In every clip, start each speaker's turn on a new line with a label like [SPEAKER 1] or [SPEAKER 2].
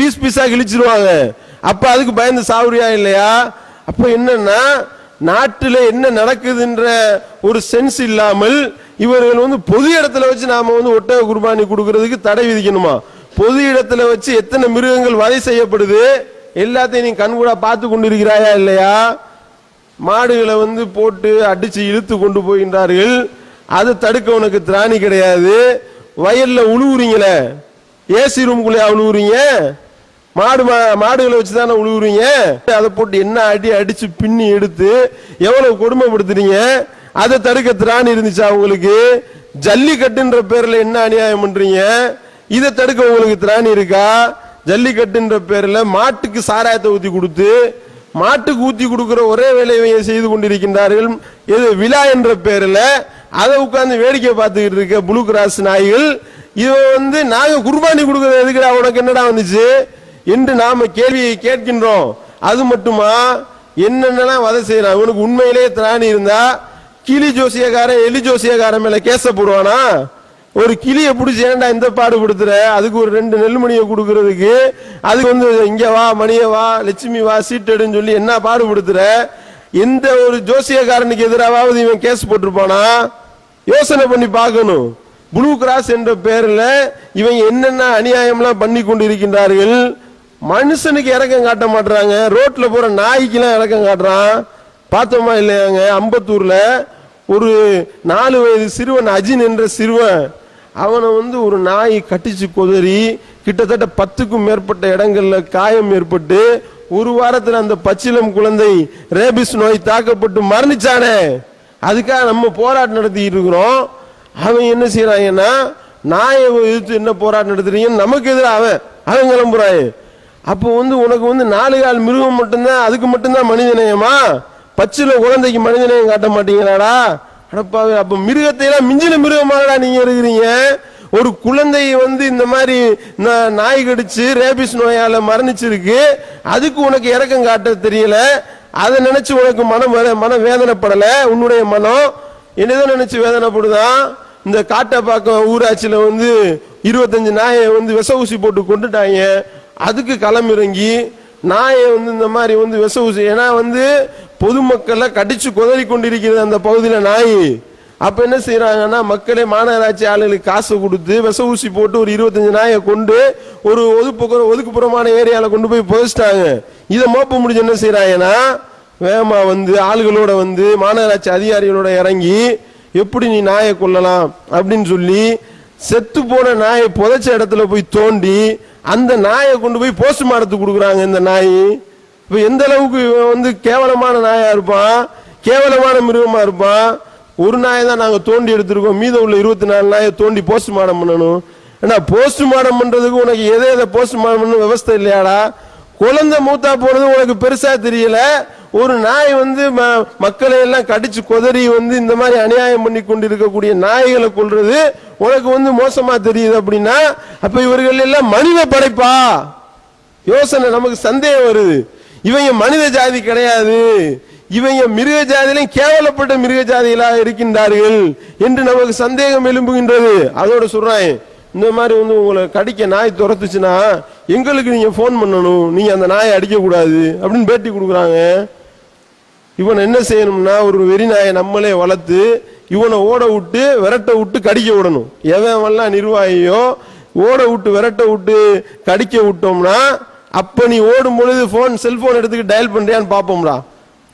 [SPEAKER 1] Piece பீஸாக கிழிச்சிருவாங்க. அப்போ அதுக்கு பயந்து சாவுறியா இல்லையா? அப்போ என்னன்னா நாட்டில் என்ன நடக்குதுன்ற ஒரு சென்ஸ் இல்லாமல் இவர்கள் வந்து பொது இடத்துல வச்சு நாம வந்து ஒட்டக குர்பானி கொடுக்கறதுக்கு தடை விதிக்கணுமா? பொது இடத்துல வச்சு எத்தனை மிருகங்கள் வதை செய்யப்படுது? எல்லாத்தையும் நீ கண்கூடா பார்த்து கொண்டிருக்கிறாயா இல்லையா? மாடுகளை வந்து போட்டு அடிச்சு இழுத்து கொண்டு போகின்றார்கள். அதை தடுக்க உனக்கு திராணி கிடையாது. வயல்ல உழுவுறீங்களே. ஏசி ரூம்குள்ளே உழுவுறீங்க? மாடு மா- மாடுகளை வச்சு தானே உழுவுறீங்க? அதை போட்டு என்ன அடி அடிச்சு பின்னி எடுத்து எவ்வளவு கொடுமைப்படுத்துறீங்க? அதை தடுக்க திராணி இருந்துச்சா உங்களுக்கு? ஜல்லிக்கட்டுன்ற பேர்ல என்ன அநியாயம் பண்றீங்க? இதை தடுக்க உங்களுக்கு திராணி இருக்கா? ஜல்லிக்கட்டுன்ற பேர்ல மாட்டுக்கு சாராயத்தை ஊத்தி கொடுத்து மாட்டுக்கு ஊத்தி கொடுக்கிற ஒரே வேலையை செய்து கொண்டிருக்கின்றார்கள். இது விழா என்ற பேர்ல அதை உட்கார்ந்து வேடிக்கை பார்த்துக்கிட்டு இருக்க புளு கிராஸ் நாய்கள் இவன் வந்து நாங்க குர்பானி கொடுக்கறது எதுக்குடா? உனக்கு என்னடா வந்துச்சு? என்று நாம கேள்வியை கேட்கின்றோம். அது மட்டுமா? என்னென்னலாம் வதை செய்யறான்? இவனுக்கு உண்மையிலேயே திராணி இருந்தா கிளி ஜோசியக்காரன் எலி ஜோசியக்காரன் மேல கேச போடுவானா? ஒரு கிளியை பிடிச்சி ஏன்டா இந்த பாடுபடுத்துற? அதுக்கு ஒரு ரெண்டு நெல்மணியை கொடுக்கறதுக்கு அதுக்கு வந்து இங்க வா மணிய வா லட்சுமி வா சீட்டெடுன்னு சொல்லி என்ன பாடுபடுத்துற? எந்த ஒரு ஜோசியக்காரனுக்கு எதிராவது இவன் கேஸ் போட்டிருப்பானா? யோசனை பண்ணி பார்க்கணும். ப்ளூ கிராஸ் என்ற பெயரில் இவங்க என்னென்ன அநியாயம்லாம் பண்ணி கொண்டு இருக்கின்றார்கள் மனுஷனுக்கு இறக்கம் காட்ட மாட்டுறாங்க ரோட்ல போற நாய்க்கெல்லாம் இறக்கம் காட்டுறான். பார்த்தோமா இல்லையாங்க? அம்பத்தூர்ல ஒரு நாலு வயது சிறுவன் அஜின் என்ற சிறுவன் அவனை வந்து ஒரு நாய் கட்டிச்சு கொதறி கிட்டத்தட்ட பத்துக்கும் மேற்பட்ட இடங்கள்ல காயம் ஏற்பட்டு ஒரு வாரத்தில் அந்த பச்சிலம் குழந்தை ரேபிஸ் நோய் தாக்கப்பட்டு மரணிச்சானே. அதுக்காக நம்ம போராட்டம் நடத்திட்டு இருக்கிறோம். அவன் என்ன செய்யறாங்கன்னா நாயை எதிர்த்து என்ன போராட்டம் நடத்துறீங்கன்னு நமக்கு எதிராக அவன் அவன் கிளம்புறான். அப்போ வந்து உனக்கு வந்து நாலு கால் மிருகம் மட்டும்தான் அதுக்கு மட்டும்தான் மனிதநேயமா பச்சில குழந்தைக்கு மனிதநேயம் காட்ட மாட்டீங்களாடா? அடப்பாவே அப்போ மிருகத்தையெல்லாம் மிஞ்சின மிருகமாகடா நீங்கள் இருக்கிறீங்க. ஒரு குழந்தை வந்து இந்த மாதிரி நான் நாய் கடிச்சு ரேபிஸ் நோயால் மரணிச்சிருக்கு. அதுக்கு உனக்கு இறக்கம் காட்ட தெரியல. அதை நினச்சி உனக்கு மனம் வேத- மன வேதனைப்படலை? உன்னுடைய மனம் என்னதோ நினச்சி வேதனைப்படுதான் இந்த காட்டை பார்க்க ஊராட்சியில் வந்து இருபத்தஞ்சு நாயை வந்து விச ஊசி போட்டு கொண்டுட்டாங்க. அதுக்கு களமிறங்கி நாயை வந்து இந்த மாதிரி வந்து விச ஊசி ஏன்னா வந்து பொதுமக்களை கடிச்சு குதறி கொண்டிருக்கிறது அந்த பகுதியில் நாய். அப்போ என்ன செய்கிறாங்கன்னா மக்களே மாநகராட்சி ஆளுகளுக்கு காசு கொடுத்து விச ஊசி போட்டு ஒரு இருபத்தஞ்சு நாயை கொண்டு ஒரு ஒதுப்புற ஒதுக்குப்புறமான ஏரியாவில் கொண்டு போய் புதைச்சிட்டாங்க. இதை மோப்ப முடிஞ்சு என்ன செய்கிறாங்கன்னா வேகமாக வந்து ஆளுகளோட வந்து மாநகராட்சி அதிகாரிகளோட இறங்கி எப்படி நீ நாயை கொல்லலாம் அப்படின்னு சொல்லி செத்து போன நாயை புதைச்ச இடத்துல போய் தோண்டி அந்த நாயை கொண்டு போய் போஸ்ட்மார்ட்டத்துக்கு கொடுக்குறாங்க இந்த நாய். இப்போ எந்த அளவுக்கு வந்து கேவலமான நாயாக இருப்பான்? கேவலமான மிருகமாக இருப்பான்? ஒரு நாயை தான் நாங்கள் தோண்டி எடுத்திருக்கோம். மீதம் உள்ள இருபத்தி நாலு நாயை தோண்டி போஸ்ட்மார்ட்டம் பண்ணணும். ஏன்னா போஸ்ட்டு மாடம் பண்ணுறதுக்கு உனக்கு எதை எதை போஸ்ட் மாடம் பண்ணணும் விவஸ்தை இல்லையாடா? குழந்தை மூத்தா போனது உனக்கு பெருசாக தெரியல. ஒரு நாய் வந்து ம- மக்களை எல்லாம் கடிச்சு கொதறி வந்து இந்த மாதிரி அநியாயம் பண்ணி கொண்டிருக்கக்கூடிய நாய்களை கொள்றது உனக்கு வந்து மோசமா தெரியுது அப்படின்னா அப்ப இவர்கள் எல்லாம் மனித படைப்பா? யோசனை நமக்கு சந்தேகம் வருது. இவங்க மனித ஜாதி கிடையாது. இவங்க மிருக ஜாதியிலும் கேவலப்பட்ட மிருக ஜாதிகளாக இருக்கின்றார்கள் என்று நமக்கு சந்தேகம் எழும்புகின்றது. அதோட சொல்றேன். இந்த மாதிரி வந்து உங்களை கடிக்க நாய் துரத்துச்சுன்னா எங்களுக்கு நீங்க ஃபோன் பண்ணணும். நீங்க அந்த நாயை அடிக்க கூடாது அப்படின்னு பேட்டி கொடுக்குறாங்க. இவனை என்ன செய்யணும்னா ஒரு வெறிநாயை நம்மளே வளர்த்து இவனை ஓட விட்டு விரட்ட விட்டு கடிக்க விடணும். எவன்லாம் நிர்வாகியோ ஓட விட்டு விரட்ட விட்டு கடிக்க விட்டோம்னா அப்போ நீ ஓடும் பொழுது ஃபோன் செல்ஃபோன் எடுத்துக்கிட்டு டயல் பண்ணுறியான்னு பார்ப்போம்டா.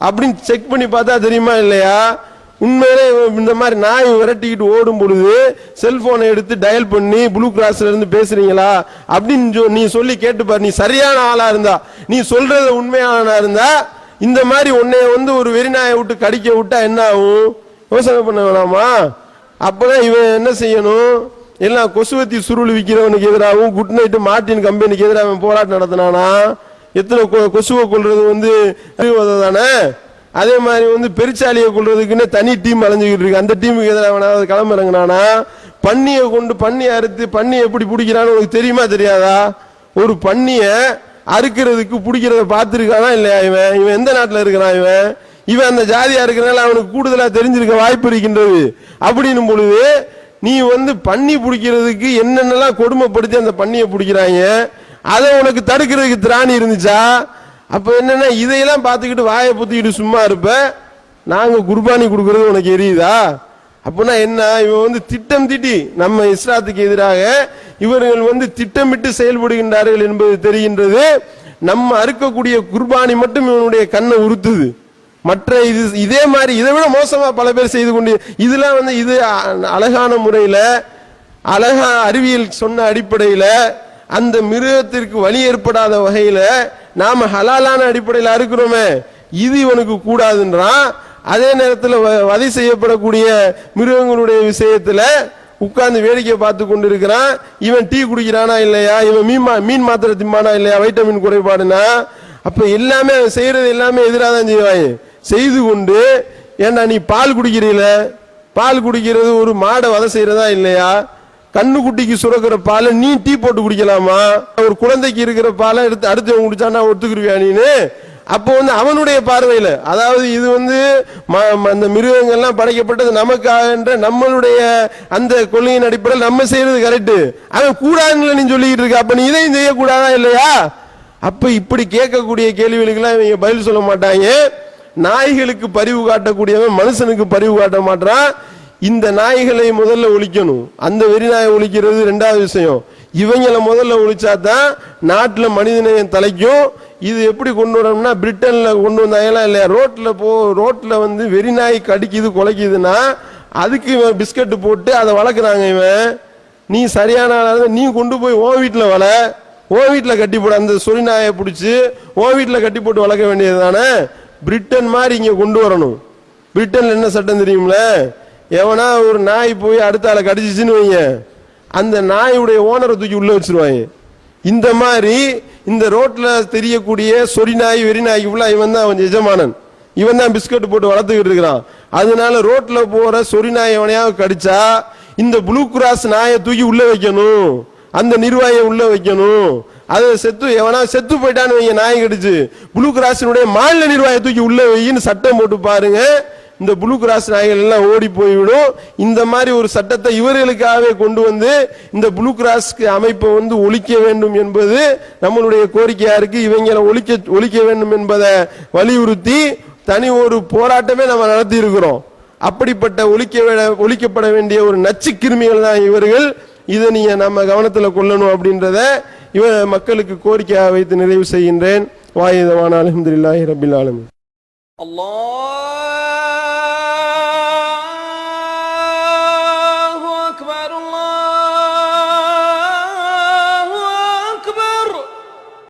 [SPEAKER 1] அப்படின்னு செக் பண்ணி பார்த்தா தெரியுமா இல்லையா? உண்மையிலே இந்த மாதிரி நாய் விரட்டிக்கிட்டு ஓடும் பொழுது செல்போனை எடுத்து டயல் பண்ணி ப்ளூ கிராஸ்ல இருந்து பேசுறீங்களா? அப்படின்னு சொ- நீ சொல்லி கேட்டுப்பார். நீ சரியான ஆளா இருந்தா நீ சொல்றது உண்மையானா இருந்தா இந்த மாதிரி உன்னைய வந்து ஒரு வெறிநாயை விட்டு கடிக்க விட்டா என்ன ஆகும்? யோசனை பண்ண வேணாமா? அப்பதான் இவன் என்ன செய்யணும்? எல்லாம் கொசுவத்தி சுருள் விற்கிறவனுக்கு எதிராகவும் குட் நைட்டு மார்டின் கம்பெனிக்கு எதிராக அவன் போராட்டம் நடத்தினானா? எத்தனை கொ- கொசுவை கொள்றது வந்து தானே? அதே மாதிரி வந்து பெருச்சாலியை கொள்றதுக்குன்னு தனி டீம் அலைஞ்சுக்கிட்டு இருக்கு. அந்த டீமுக்கு எதிராக வேணாவது கிளம்பிறங்கினானா பன்னியை கொண்டு பன்னி அறுத்து பன்னி எப்படி பிடிக்கிறான்னு உனக்கு தெரியுமா தெரியாதா? ஒரு பன்னியை அறுக்கிறதுக்கு பிடிக்கிறத பார்த்துருக்கானா இல்லையா இவன்? இவன் எந்த நாட்டில் இருக்கிறான் இவன்? இவன் அந்த ஜாதியா இருக்கிறனால அவனுக்கு கூடுதலாக தெரிஞ்சிருக்க வாய்ப்பு இருக்கின்றது. அப்படின்னும் பொழுது நீ வந்து பண்ணி பிடிக்கிறதுக்கு என்னென்னலாம் கொடுமைப்படுத்தி அந்த பண்ணியை பிடிக்கிறாங்க அதை உனக்கு தடுக்கிறதுக்கு திராணி இருந்துச்சா? அப்போ என்னென்னா இதையெல்லாம் பார்த்துக்கிட்டு வாயை புத்திக்கிட்டு சும்மா இருப்ப? நாங்கள் குர்பானி கொடுக்கறது உனக்கு எரியுதா? அப்படின்னா என்ன? இவன் வந்து திட்டம் திட்டி நம்ம இஸ்லாத்துக்கு எதிராக இவர்கள் வந்து திட்டமிட்டு செயல்படுகின்றார்கள் என்பது தெரிகின்றது. நம்ம அறுக்கக்கூடிய குர்பானி மட்டும் இவனுடைய கண்ணை உறுத்துது. மற்ற இது இதே மாதிரி இதை விட மோசமா பல பேர் செய்து கொண்டு இதெல்லாம் வந்து இது அழகான முறையில அழகா அறிவியல் சொன்ன அடிப்படையில அந்த மிருகத்திற்கு வழி ஏற்படாத வகையில நாம ஹலாலான அடிப்படையில் அறுக்கிறோமே இது இவனுக்கு கூடாதுன்றான். அதே நேரத்தில் வ- வதை செய்யப்படக்கூடிய மிருகங்களுடைய விஷயத்துல உட்கார்ந்து வேடிக்கை பார்த்து கொண்டு இருக்கிறான் இவன் டீ குடிக்கிறானா இல்லையா? இவன் மீன் மா- மீன் மாத்திரை திம்பானா இல்லையா? வைட்டமின் குறைபாடுனா? அப்ப எல்லாமே அவன் செய்யறது எல்லாமே எதிராக தான் செய்வாங்க செய்து கொண்டு ஏன்டா நீ பால் குடிக்கிறீல? பால் குடிக்கிறது ஒரு மாடை வதை செய்யறதா இல்லையா? கண்ணுக்குட்டிக்கு சுரக்கிற பாலை நீ டீ போட்டு குடிக்கலாமா? ஒரு குழந்தைக்கு இருக்கிற பாலை எடுத்து அடுத்து குடிச்சானா ஒத்துக்குருவியா நீனு? அப்போ வந்து அவனுடைய பார்வையில் அதாவது இது வந்து ம- ம- அந்த மிருகங்கள்லாம் படைக்கப்பட்டது நமக்காக என்ற நம்மளுடைய அந்த கொள்கையின் அடிப்படையில் நம்ம செய்யறது கரெக்ட் அவன் கூடாதுன்னு நீ சொல்லிக்கிட்டு இருக்க அப்ப நீ இதையும் செய்யக்கூடாதா இல்லையா? அப்ப இப்படி கேட்கக்கூடிய கேள்விகளுக்கெல்லாம் இவங்க பதில் சொல்ல மாட்டாங்க. நாய்களுக்கு பரிவு காட்டக்கூடியவன் மனுஷனுக்கு பரிவு காட்ட மாட்டான். இந்த நாய்களை முதல்ல ஒழிக்கணும். அந்த வெறி நாயை ஒழிக்கிறது ரெண்டாவது விஷயம். இவங்களை முதல்ல ஒழிச்சாதான் நாட்டில் மனிதநேயம் தலைக்கும். இது எப்படி கொண்டு வரணும்னா பிரிட்டனில் கொண்டு வந்தாங்களா இல்லையா? ரோட்டில் போ ரோட்டில் வந்து வெறி நாய் கடிக்குது குலைக்குதுன்னா அதுக்கு இவன் பிஸ்கட்டு போட்டு அதை வளர்க்குறாங்க இவன். நீ சரியான ஆளாக நீ கொண்டு போய் ஓ வீட்டில் வள. ஓ வீட்டில் கட்டி போட அந்த சொறி நாயை பிடிச்சி ஓ வீட்டில் கட்டி போட்டு வளர்க்க வேண்டியது தானே பிரிட்டன் மாதிரி இங்கே கொண்டு வரணும். பிரிட்டனில் என்ன சட்டம் தெரியும்ல? எவனா ஒரு நாய் போய் அடுத்த ஆளை கடிச்சிச்சுன்னு வைங்க. அந்த நாயுடைய ஓனரை தூக்கி உள்ளே வச்சிருவாங்க. இந்த மாதிரி இந்த ரோட்டில் தெரியக்கூடிய சொறி நாய் வெறி நாய்க்கு ஃபுல்லா இவன் தான் அவன் எஜமானன். இவன் தான் பிஸ்கட் போட்டு வளர்த்துக்கிட்டு இருக்கிறான். அதனால ரோட்டில் போகிற சொறி நாய் எவனையாவது கடிச்சா இந்த ப்ளூ கிராஸ் நாயை தூக்கி உள்ளே வைக்கணும். அந்த நிர்வாகியை உள்ளே வைக்கணும். அது செத்து எவனா செத்து போயிட்டான்னு வைங்க நாய் கடிச்சு. ப்ளூ கிராஸினுடைய மாநில நிர்வாகியை தூக்கி உள்ளே வையின்னு சட்டம் போட்டு பாருங்க. இந்த ப்ளூ கிராஸ் நாய்கள் எல்லாம் ஓடி போய்விடும். இந்த மாதிரி ஒரு சட்டத்தை இவர்களுக்காகவே கொண்டு வந்து இந்த ப்ளூ கிராஸ் அமைப்பை வந்து ஒழிக்க வேண்டும் என்பது நம்மளுடைய கோரிக்கையா இருக்கு. இவங்களை ஒழிக்க ஒழிக்க வேண்டும் என்பதை வலியுறுத்தி தனி ஒரு போராட்டமே நம்ம நடத்தி இருக்கிறோம். அப்படிப்பட்ட ஒழிக்க ஒழிக்கப்பட வேண்டிய ஒரு நச்சு கிருமிகள் தான் இவர்கள். இதை நீங்கள் நம்ம கவனத்தில் கொள்ளணும் அப்படின்றத இவ மக்களுக்கு கோரிக்கையாக வைத்து நிறைவு செய்கின்றேன். வாயுதவான அலமதுல்லாஹி ரபில் ஆலமின்.
[SPEAKER 2] அல்லாஹ்!